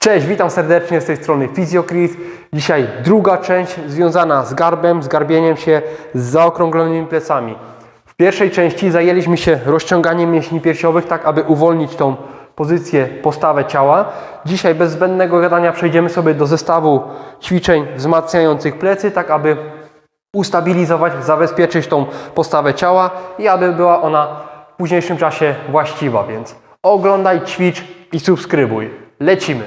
Cześć, witam serdecznie z tej strony FizjoChris. Dzisiaj druga część związana z garbem, z garbieniem się, z zaokrąglonymi plecami. W pierwszej części zajęliśmy się rozciąganiem mięśni piersiowych, tak aby uwolnić tą pozycję, postawę ciała. Dzisiaj bez zbędnego gadania przejdziemy sobie do zestawu ćwiczeń wzmacniających plecy, tak aby ustabilizować, zabezpieczyć tą postawę ciała i aby była ona w późniejszym czasie właściwa. Więc oglądaj, ćwicz i subskrybuj. Lecimy!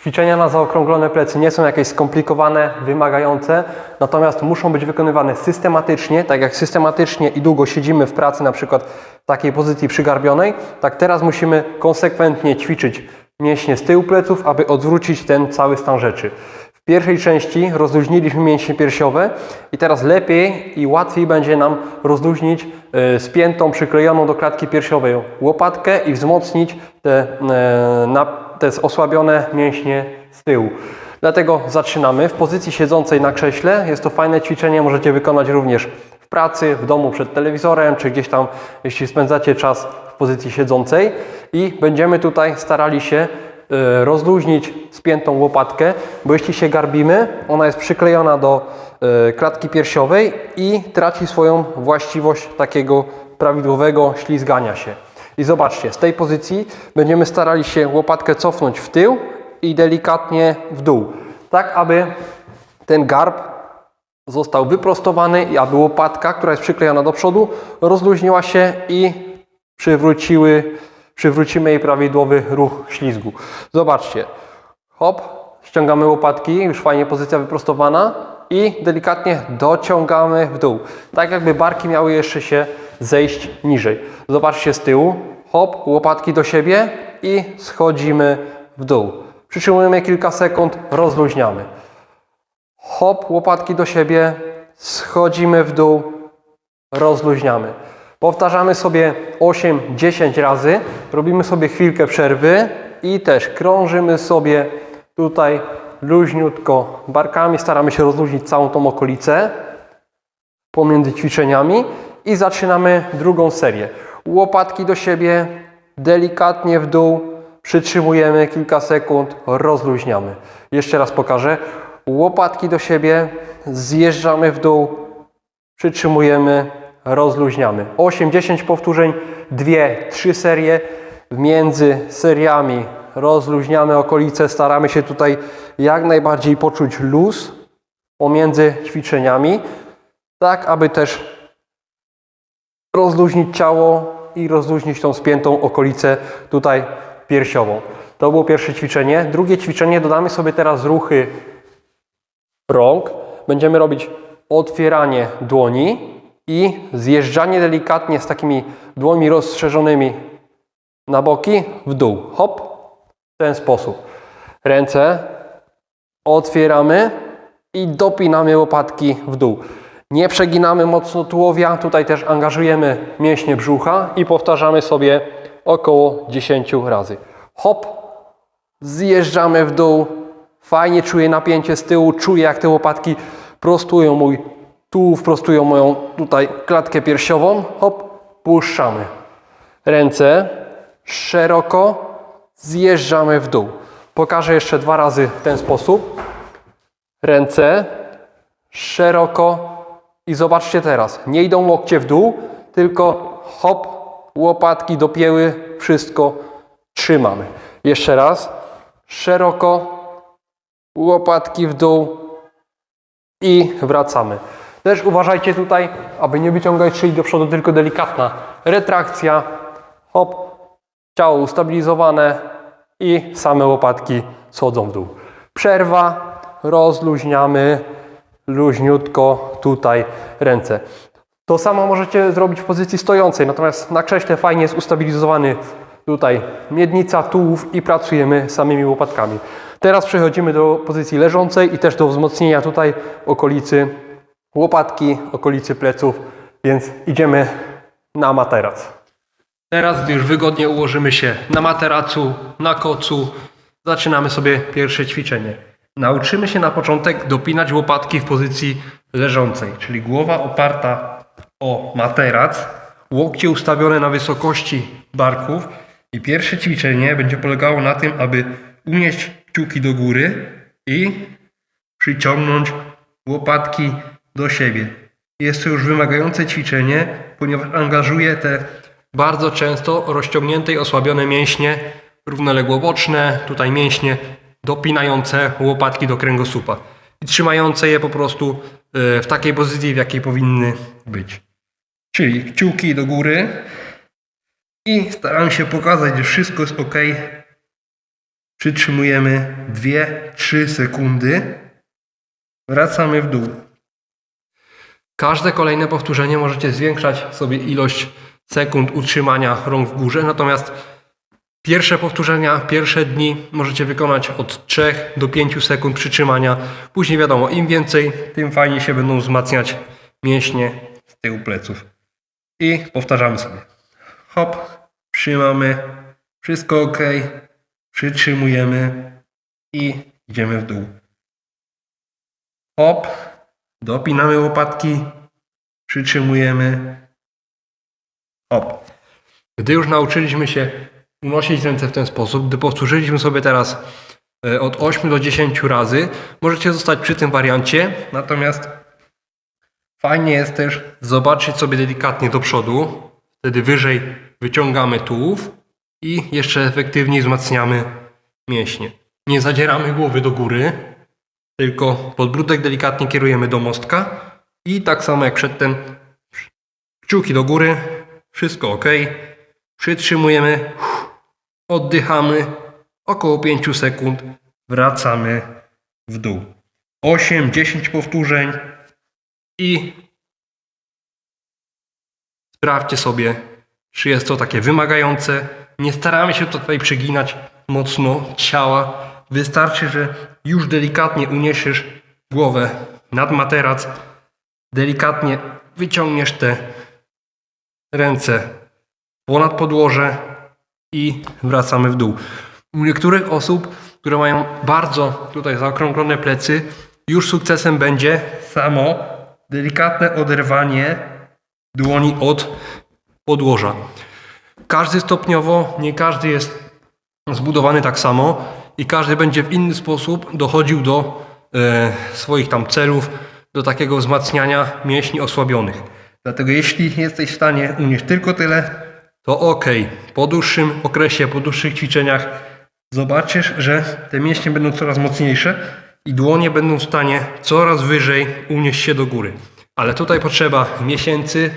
Ćwiczenia na zaokrąglone plecy nie są jakieś skomplikowane, wymagające, natomiast muszą być wykonywane systematycznie, tak jak systematycznie i długo siedzimy w pracy, na przykład w takiej pozycji przygarbionej, tak teraz musimy konsekwentnie ćwiczyć mięśnie z tyłu pleców, aby odwrócić ten cały stan rzeczy. W pierwszej części rozluźniliśmy mięśnie piersiowe i teraz lepiej i łatwiej będzie nam rozluźnić spiętą, przyklejoną do klatki piersiowej łopatkę i wzmocnić te, e, te osłabione mięśnie z tyłu. Dlatego zaczynamy w pozycji siedzącej na krześle. Jest to fajne ćwiczenie, możecie wykonać również w pracy, w domu przed telewizorem, czy gdzieś tam, jeśli spędzacie czas w pozycji siedzącej. I będziemy tutaj starali się e, rozluźnić spiętą łopatkę, bo jeśli się garbimy, ona jest przyklejona do e, klatki piersiowej i traci swoją właściwość takiego prawidłowego ślizgania się. I zobaczcie, z tej pozycji będziemy starali się łopatkę cofnąć w tył i delikatnie w dół, tak aby ten garb został wyprostowany i aby łopatka, która jest przyklejona do przodu, rozluźniła się i przywróciły, przywrócimy jej prawidłowy ruch ślizgu. Zobaczcie, hop, ściągamy łopatki, już fajnie pozycja wyprostowana i delikatnie dociągamy w dół. Tak jakby barki miały jeszcze się zejść niżej. Zobaczcie z tyłu, hop, łopatki do siebie i schodzimy w dół. Przytrzymujemy kilka sekund, rozluźniamy. Hop, łopatki do siebie, schodzimy w dół, rozluźniamy. Powtarzamy sobie 8-10 razy, robimy sobie chwilkę przerwy i też krążymy sobie tutaj luźniutko barkami, staramy się rozluźnić całą tą okolicę pomiędzy ćwiczeniami i zaczynamy drugą serię. Łopatki do siebie, delikatnie w dół, przytrzymujemy kilka sekund, rozluźniamy. Jeszcze raz pokażę. Łopatki do siebie, zjeżdżamy w dół, przytrzymujemy, rozluźniamy. 8-10 powtórzeń, 2-3 serie. Między seriami rozluźniamy okolice, staramy się tutaj jak najbardziej poczuć luz pomiędzy ćwiczeniami, tak aby też rozluźnić ciało i rozluźnić tą spiętą okolicę tutaj piersiową. To było pierwsze ćwiczenie. Drugie ćwiczenie dodamy sobie teraz ruchy rąk. Będziemy robić otwieranie dłoni i zjeżdżanie delikatnie z takimi dłońmi rozszerzonymi na boki w dół. Hop, w ten sposób. Ręce otwieramy i dopinamy łopatki w dół. Nie przeginamy mocno tułowia, tutaj też angażujemy mięśnie brzucha i powtarzamy sobie około 10 razy. Hop, zjeżdżamy w dół, fajnie czuję napięcie z tyłu, czuję jak te łopatki prostują mój tułów, prostują moją tutaj klatkę piersiową. Hop, puszczamy. Ręce szeroko, zjeżdżamy w dół. Pokażę jeszcze dwa razy w ten sposób. Ręce szeroko i zobaczcie teraz, nie idą łokcie w dół, tylko hop, łopatki dopięły, wszystko trzymamy. Jeszcze raz, szeroko, łopatki w dół i wracamy. Też uważajcie tutaj, aby nie wyciągać szyi do przodu, tylko delikatna retrakcja, hop, ciało ustabilizowane i same łopatki schodzą w dół. Przerwa, rozluźniamy, luźniutko tutaj ręce. To samo możecie zrobić w pozycji stojącej, natomiast na krześle fajnie jest ustabilizowany tutaj miednica, tułów i pracujemy samymi łopatkami. Teraz przechodzimy do pozycji leżącej i też do wzmocnienia tutaj okolicy łopatki, okolicy pleców, więc idziemy na materac. Teraz, już wygodnie ułożymy się na materacu, na kocu, zaczynamy sobie pierwsze ćwiczenie. Nauczymy się na początek dopinać łopatki w pozycji leżącej, czyli głowa oparta o materac, łokcie ustawione na wysokości barków I pierwsze ćwiczenie będzie polegało na tym, aby unieść kciuki do góry i przyciągnąć łopatki do siebie. Jest to już wymagające ćwiczenie, ponieważ angażuje te bardzo często rozciągnięte i osłabione mięśnie równoległoboczne, tutaj mięśnie dopinające łopatki do kręgosłupa i trzymające je po prostu e, w takiej pozycji, w jakiej powinny być. Czyli kciuki do góry i staram się pokazać, że wszystko jest ok. Przytrzymujemy 2-3 sekundy. Wracamy w dół. Każde kolejne powtórzenie możecie zwiększać sobie ilość sekund utrzymania rąk w górze, natomiast pierwsze powtórzenia, pierwsze dni możecie wykonać od 3 do 5 sekund przytrzymania. Później wiadomo, im więcej, tym fajnie się będą wzmacniać mięśnie z tyłu pleców. I powtarzamy sobie. Hop, trzymamy, wszystko ok, przytrzymujemy i idziemy w dół. Hop, dopinamy łopatki, przytrzymujemy. Hop. Gdy już nauczyliśmy się unosić ręce w ten sposób, gdy powtórzyliśmy sobie teraz e, od 8 do 10 razy, możecie zostać przy tym wariancie. Natomiast fajnie jest też zobaczyć sobie delikatnie do przodu. Wtedy wyżej wyciągamy tułów i jeszcze efektywniej wzmacniamy mięśnie. Nie zadzieramy głowy do góry, tylko podbródek delikatnie kierujemy do mostka i tak samo jak przedtem kciuki do góry, wszystko ok. Przytrzymujemy, oddychamy około 5 sekund, wracamy w dół. 8-10 powtórzeń i sprawdźcie sobie, czy jest to takie wymagające. Nie staramy się tutaj przeginać mocno ciała. Wystarczy, że już delikatnie uniesiesz głowę nad materac, delikatnie wyciągniesz te ręce ponad podłoże i wracamy w dół. U niektórych osób, które mają bardzo tutaj zaokrąglone plecy, już sukcesem będzie samo delikatne oderwanie dłoni od podłoża. Każdy stopniowo, nie każdy jest zbudowany tak samo i każdy będzie w inny sposób dochodził do e, swoich tam celów, do takiego wzmacniania mięśni osłabionych. Dlatego jeśli jesteś w stanie unieść tylko tyle, to ok. Po dłuższym okresie, po dłuższych ćwiczeniach zobaczysz, że te mięśnie będą coraz mocniejsze i dłonie będą w stanie coraz wyżej unieść się do góry. Ale tutaj potrzeba miesięcy,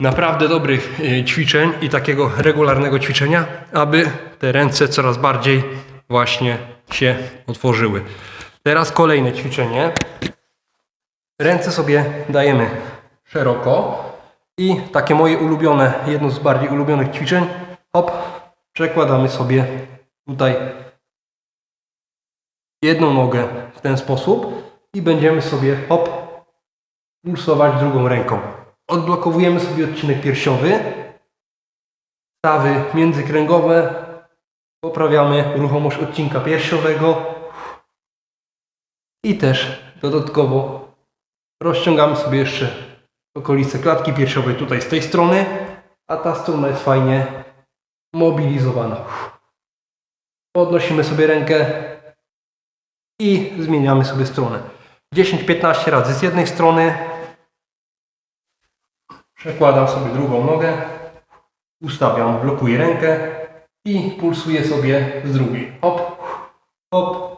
naprawdę dobrych e, ćwiczeń i takiego regularnego ćwiczenia, aby te ręce coraz bardziej właśnie się otworzyły. Teraz kolejne ćwiczenie. Ręce sobie dajemy szeroko i takie moje ulubione, jedno z bardziej ulubionych ćwiczeń. Hop, przekładamy sobie tutaj jedną nogę w ten sposób i będziemy sobie hop pulsować drugą ręką. Odblokowujemy sobie odcinek piersiowy, stawy międzykręgowe, poprawiamy ruchomość odcinka piersiowego i też dodatkowo rozciągamy sobie jeszcze okolice klatki piersiowej tutaj z tej strony, a ta strona jest fajnie mobilizowana. Podnosimy sobie rękę i zmieniamy sobie stronę. 10-15 razy z jednej strony. Przekładam sobie drugą nogę. Ustawiam, blokuję rękę i pulsuję sobie z drugiej. Hop, hop.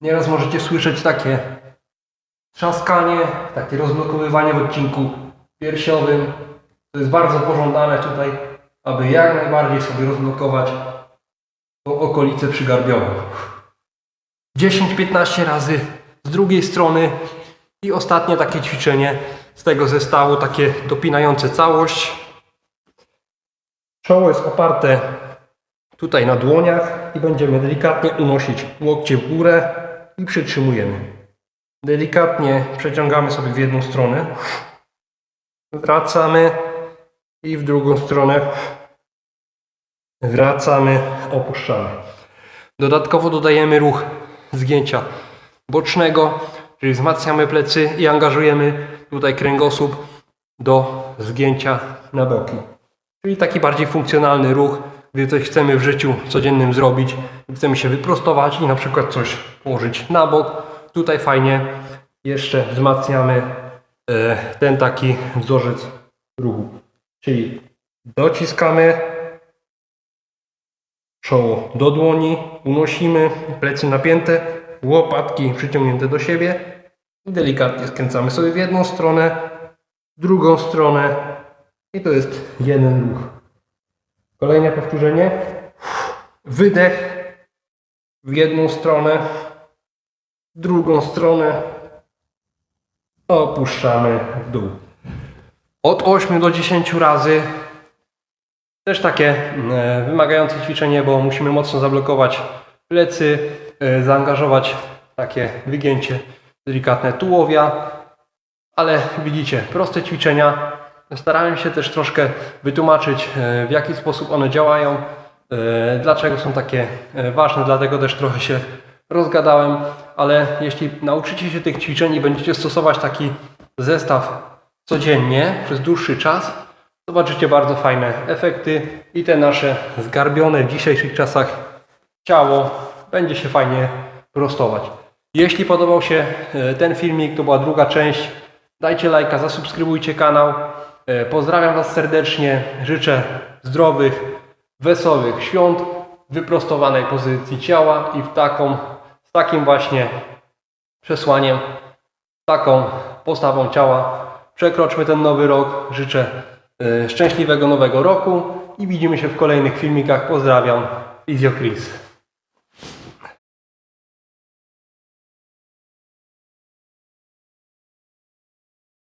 Nieraz możecie słyszeć takie trzaskanie, takie rozblokowywanie w odcinku piersiowym. To jest bardzo pożądane tutaj, aby jak najbardziej sobie rozblokować tą okolicę przygarbioną. 10-15 razy z drugiej strony i ostatnie takie ćwiczenie z tego zestawu, takie dopinające całość. Czoło jest oparte tutaj na dłoniach i będziemy delikatnie unosić łokcie w górę i przytrzymujemy. Delikatnie przeciągamy sobie w jedną stronę. Wracamy i w drugą stronę. Wracamy, opuszczamy. Dodatkowo dodajemy ruch zgięcia bocznego, czyli wzmacniamy plecy i angażujemy tutaj kręgosłup do zgięcia na boki. Czyli taki bardziej funkcjonalny ruch, gdy coś chcemy w życiu codziennym zrobić, chcemy się wyprostować i na przykład coś położyć na bok. Tutaj fajnie jeszcze wzmacniamy e, ten taki wzorzec ruchu. Czyli dociskamy czoło do dłoni, unosimy, plecy napięte, łopatki przyciągnięte do siebie i delikatnie skręcamy sobie w jedną stronę, drugą stronę i to jest jeden ruch. Kolejne powtórzenie. Wydech w jedną stronę, drugą stronę, opuszczamy w dół. Od 8 do 10 razy. Też takie e, wymagające ćwiczenie, bo musimy mocno zablokować plecy, e, zaangażować takie wygięcie delikatne tułowia, ale widzicie, proste ćwiczenia. Starałem się też troszkę wytłumaczyć, e, w jaki sposób one działają, dlaczego są takie ważne, dlatego też trochę się rozgadałem, ale jeśli nauczycie się tych ćwiczeń i będziecie stosować taki zestaw codziennie przez dłuższy czas, zobaczycie bardzo fajne efekty i te nasze zgarbione w dzisiejszych czasach ciało będzie się fajnie prostować. Jeśli podobał się e, ten filmik, to była druga część, dajcie lajka, zasubskrybujcie kanał. E, Pozdrawiam Was serdecznie, życzę zdrowych, wesołych świąt, wyprostowanej pozycji ciała i w taką, takim właśnie przesłaniem, taką postawą ciała przekroczmy ten nowy rok. Życzę e, szczęśliwego nowego roku i widzimy się w kolejnych filmikach. Pozdrawiam, Fizjo Chris.